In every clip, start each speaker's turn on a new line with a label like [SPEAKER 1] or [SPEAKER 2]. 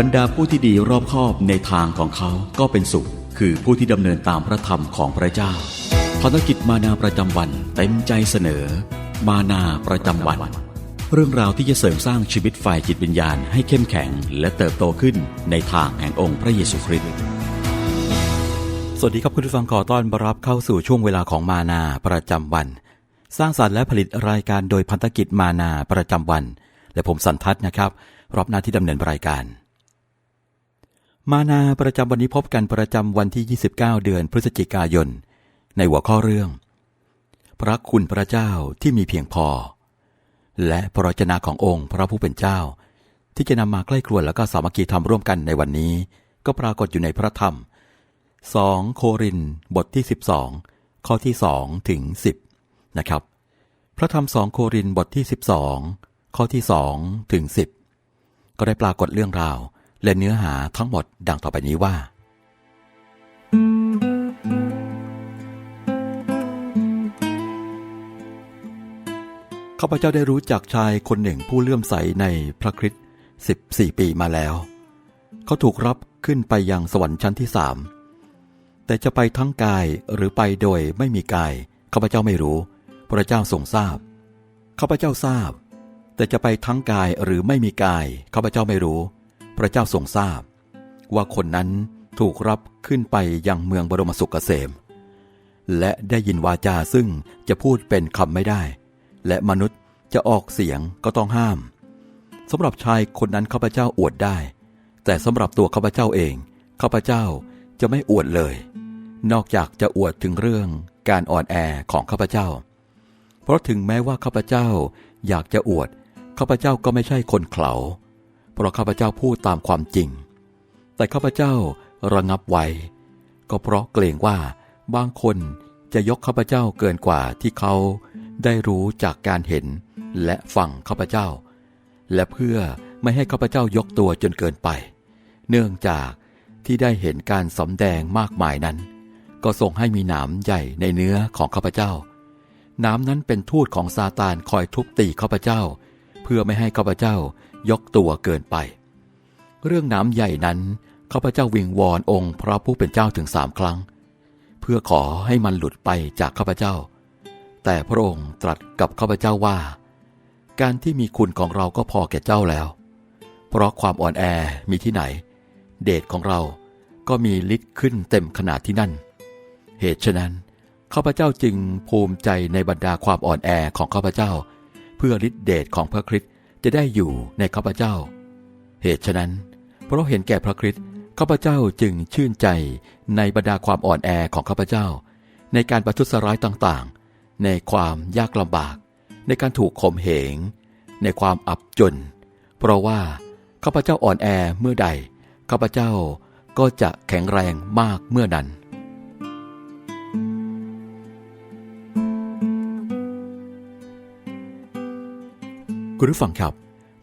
[SPEAKER 1] บรรดาผู้ที่ดีรอบคอบในทางของเขาก็เป็นสุข คือผู้ที่ดำเนินตามพระธรรมของพระเจ้าภารกิจมานาประจำวันเต็มใจเสนอ มานาประจำวัน เรื่องราวที่จะเสริมสร้างชีวิตฝ่ายจิตวิญญาณให้เข้มแข็ง และเติบโตขึ้นในทางแห่งองค์พระเยซูคริสต์
[SPEAKER 2] สวัสดีครับคุณผู้ฟังขอต้อนรับเข้าสู่ช่วงเวลาของมานาประจำวัน สร้างสรรค์และผลิตรายการโดยพันธกิจมานาประจำวัน และผมสันทัศน์นะครับรับหน้าที่ดำเนินรายการ มานาประจำวันนี้พบกันประจำวันที่ 29 เดือนพฤศจิกายน ในหัวข้อเรื่อง พระคุณพระเจ้าที่มีเพียงพอ และพระวจนะขององค์พระผู้เป็นเจ้า ที่จะนำมาใกล้ครวญแล้วก็สามัคคีทำร่วมกันในวันนี้ ก็ปรากฏอยู่ในพระธรรม 2 โครินบทที่ 12 ข้อที่ 2 ถึง 10 นะครับ พระธรรม 2 โครินบทที่ 12 ข้อที่ 2 ถึง 10 ก็ได้ปรากฏเรื่องราว และเนื้อหาทั้งหมดดังต่อไปนี้ว่า ข้าพเจ้าได้รู้จักชายคนหนึ่งผู้เลื่อมใสในพระคริสต์14 ปีมาแล้ว เขาถูกรับขึ้นไปยังสวรรค์ชั้นที่สามแต่จะไปทั้งกายหรือไปโดยไม่มีกายข้าพเจ้าไม่รู้ พระเจ้าทรงทราบข้าพเจ้าทราบ แต่จะไปทั้งกายหรือไม่มีกายข้าพเจ้าไม่รู้ พระเจ้าทรงทราบ ว่าคนนั้นถูกรับขึ้นไปยังเมืองบรมสุขเกษม และได้ยินวาจาซึ่งจะพูดเป็นคำไม่ได้ และมนุษย์จะออกเสียงก็ต้องห้ามสำหรับชายคนนั้นข้าพเจ้าอวดได้ แต่สำหรับตัวข้าพเจ้าเองข้าพเจ้าจะไม่อวดเลย นอกจากจะอวดถึงเรื่องการอ่อนแอของข้าพเจ้า เพราะถึงแม้ว่าข้าพเจ้าอยากจะอวดข้าพเจ้าก็ไม่ใช่คนเขลา เพราะข้าพเจ้าพูดตามความจริง แต่ข้าพเจ้าระงับไว้ ก็เพราะเกรงว่าบางคนจะยกข้าพเจ้าเกินกว่าที่เขาได้รู้จากการเห็นและฟังข้าพเจ้า และเพื่อไม่ให้ข้าพเจ้ายกตัวจนเกินไป เนื่องจากที่ได้เห็นการสำแดงมากมายนั้น ก็ส่งให้มีหนามใหญ่ในเนื้อของข้าพเจ้าหนามนั้นเป็นทูตของซาตานคอยทุบตีข้าพเจ้า เพื่อไม่ให้ข้าพเจ้ายกตัวเกินไป เรื่องนามใหญ่นั้นข้าพเจ้าวิงวอนองค์พระผู้เป็นเจ้าถึงสามครั้ง เพื่อขอให้มันหลุดไปจากข้าพเจ้า แต่พระองค์ตรัสกับข้าพเจ้าว่า การที่มีคุณของเราก็พอแก่เจ้าแล้ว เพราะความอ่อนแอมีที่ไหน เดชของเราก็มีฤทธิ์ขึ้นเต็มขนาดที่นั่น เหตุฉะนั้นข้าพเจ้าจึงภูมิใจในบรรดาความอ่อนแอของข้าพเจ้า พื่อฤทธิเดชของพระคริสต์จะได้อยู่ในข้าพเจ้า เหตุฉะนั้น เพราะเห็นแก่พระคริสต์ข้าพเจ้าจึงชื่นใจในบรรดาความอ่อนแอของข้าพเจ้า ในการประทุษร้ายต่างๆ ในความยากลำบาก ในการถูกข่มเหง ในความอับจน เพราะว่าข้าพเจ้าอ่อนแอเมื่อใดข้าพเจ้าก็จะแข็งแรงมากเมื่อนั้น คุณผู้ฟังครับ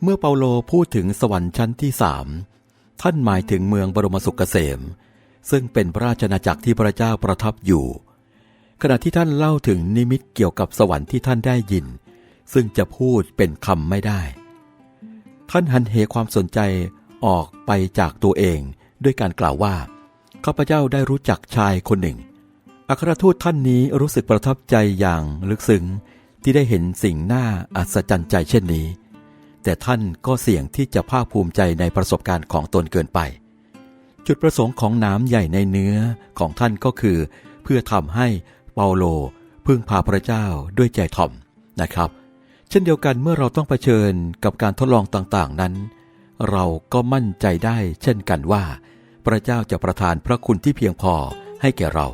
[SPEAKER 2] เมื่อเปาโลพูดถึงสวรรค์ชั้นที่สามท่านหมายถึงเมืองบรมสุขเกษม ซึ่งเป็นพระราชนาจักรที่พระเจ้าประทับอยู่ ขณะที่ท่านเล่าถึงนิมิตเกี่ยวกับสวรรค์ที่ท่านได้ยิน ซึ่งจะพูดเป็นคำไม่ได้ ท่านหันเหความสนใจออกไปจากตัวเองด้วยการกล่าวว่าข้าพเจ้าได้รู้จักชายคนหนึ่ง อัครทูตท่านนี้รู้สึกประทับใจอย่างลึกซึ้ง ที่ได้เห็นสิ่งน่าอัศจรรย์ใจเช่นนี้ แต่ท่านก็เสี่ยงที่จะภาคภูมิใจในประสบการณ์ของตนเกินไป จุดประสงค์ของน้ำใหญ่ในเนื้อของท่านก็คือ เพื่อทำให้เปาโลพึ่งพาพระเจ้าด้วยใจถ่อมนะครับ เช่นเดียวกันเมื่อเราต้องเผชิญกับการทดลองต่างๆนั้น เราก็มั่นใจได้เช่นกันว่า พระเจ้าจะประทานพระคุณที่เพียงพอให้แก่เรา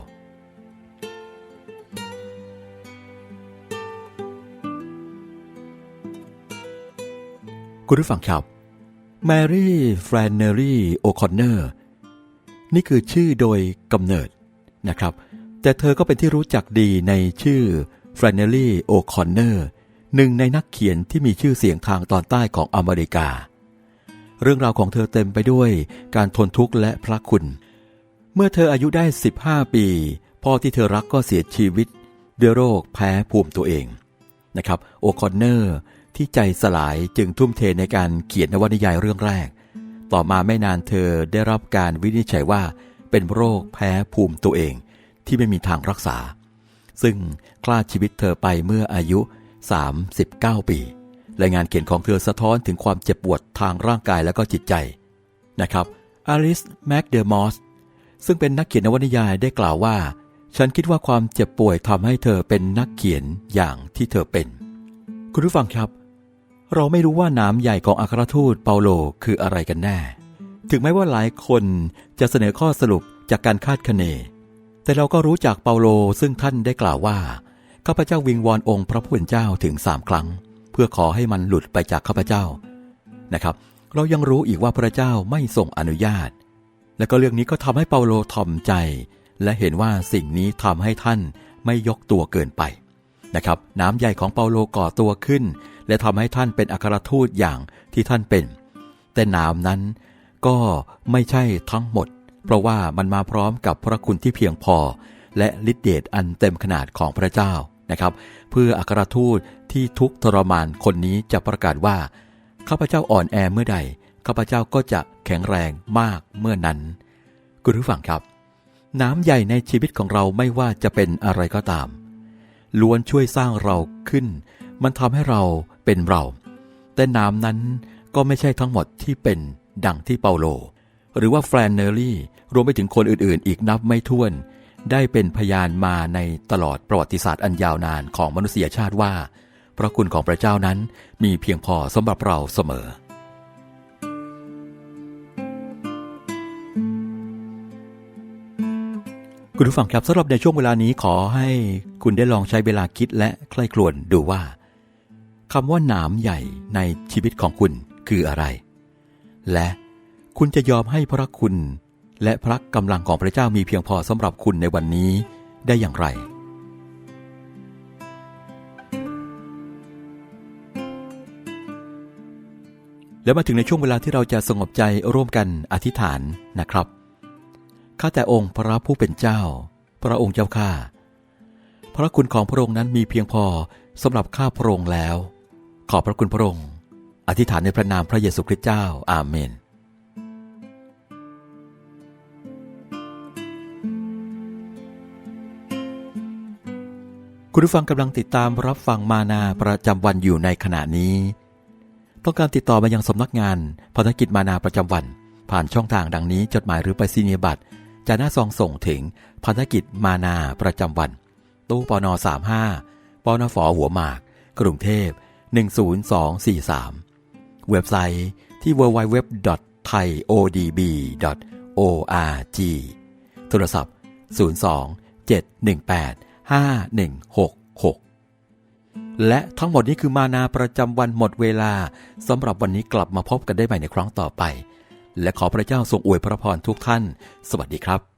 [SPEAKER 2] คุณผู้ฟังครับแมรี่แฟรนเนอรี่โอคอนเนอร์นี่คือชื่อโดยกำเนิดนะครับ แต่เธอก็เป็นที่รู้จักดีในชื่อแฟรนเนอรี่โอคอนเนอร์หนึ่งในนักเขียนที่มีชื่อเสียงทางตอนใต้ของอเมริกา เรื่องราวของเธอเต็มไปด้วยการทนทุกข์และพระคุณ เมื่อเธออายุได้ 15 ปี พ่อที่เธอรักก็เสียชีวิตด้วยโรคแพ้ภูมิตัวเองนะครับโอคอนเนอร์ ที่ใจสลายจึงทุ่มเทในการเขียนนวนิยายเรื่องแรก ต่อมาไม่นานเธอได้รับการวินิจฉัยว่า เป็นโรคแพ้ภูมิตัวเองที่ไม่มีทางรักษา ซึ่งคลาดชีวิตเธอไปเมื่ออายุ 39 ปีรายงานเขียนของเธอสะท้อนถึงความเจ็บปวดทางร่างกายและก็จิตใจนะครับอลิสแมคเดอร์มอสซึ่งเป็นนักเขียนนวนิยายได้กล่าวว่า ฉันคิดว่าความเจ็บป่วยทำให้เธอเป็นนักเขียนอย่างที่เธอเป็น คุณผู้ฟังครับ เราไม่รู้ว่าน้ำใหญ่ของอัครทูตเปาโลคืออะไรกันแน่ ถึงแม้ว่าหลายคนจะเสนอข้อสรุปจากการคาดคะเน แต่เราก็รู้จากเปาโลซึ่งท่านได้กล่าวว่า ข้าพเจ้าวิงวอนองค์พระผู้เป็นเจ้าถึงสามครั้ง เพื่อขอให้มันหลุดไปจากข้าพเจ้า นะครับ เรายังรู้อีกว่าพระเจ้าไม่ทรงอนุญาต และก็เรื่องนี้ก็ทำให้เปาโลถ่อมใจ และเห็นว่าสิ่งนี้ทำให้ท่านไม่ยกตัวเกินไป นะครับ น้ำใหญ่ของเปาโลก่อตัวขึ้น และทำให้ท่านเป็นอัครทูตอย่างที่ท่านเป็น แต่น้ำนั้นก็ไม่ใช่ทั้งหมด เพราะว่ามันมาพร้อมกับพระคุณที่เพียงพอ และฤทธิเดชอันเต็มขนาดของพระเจ้านะครับ เพื่ออัครทูตที่ทุกทรมานคนนี้จะประกาศว่าข้าพเจ้าอ่อนแอเมื่อใดข้าพเจ้าก็จะแข็งแรงมากเมื่อนั้นคุณผู้ฟังครับ น้ำใหญ่ในชีวิตของเราไม่ว่าจะเป็นอะไรก็ตามล้วนช่วยสร้างเราขึ้น มันทำให้เรา เป็นเรา แต่น้ำนั้นก็ไม่ใช่ทั้งหมดที่เป็นดังที่เปาโล หรือว่าแฟรนเนอรี่รวมไปถึงคนอื่นๆ อีกนับไม่ถ้วน ได้เป็นพยานมาในตลอดประวัติศาสตร์อันยาวนานของมนุษยชาติว่า พระคุณของพระเจ้านั้นมีเพียงพอสำหรับเราเสมอคุณผู้ฟังครับสำหรับในช่วงเวลานี้ขอให้คุณได้ลองใช้เวลาคิดและใคร่ครวญดูว่า คำว่าหนามใหญ่ในชีวิตของคุณคืออะไร และคุณจะยอมให้พระคุณ และพระกำลังของพระเจ้ามีเพียงพอสำหรับคุณในวันนี้ได้อย่างไร แล้วมาถึงในช่วงเวลาที่เราจะสงบใจร่วมกันอธิษฐานนะครับ ข้าแต่องค์พระผู้เป็นเจ้า พระองค์เจ้าข้า พระคุณของพระองค์นั้นมีเพียงพอสำหรับข้าพระองค์แล้ว ขอบพระคุณพระองค์ อธิษฐานในพระนามพระเยซูคริสต์เจ้า อาเมนคุณผู้ฟังกำลังติดตามรับฟังมานาประจำวันอยู่ในขณะนี้ ต้องการติดต่อมายังสำนักงานพันธกิจมานาประจำวัน ผ่านช่องทางดังนี้ จดหมายหรือไปรษณียบัตรจะหน้าซองส่งถึงพันธกิจมานาประจำวัน ตู้ปน35ปนฝหัวหมาก กรุงเทพ 10243 เว็บไซต์ที่ www.thaiodb.org โทรศัพท์ 02 718 5166 และทั้งหมดนี้คือมานาประจำวันหมดเวลาสำหรับวันนี้กลับมาพบกันได้ใหม่ในครั้งต่อไป และขอพระเจ้าทรงอวยพระพรทุกท่าน สวัสดีครับ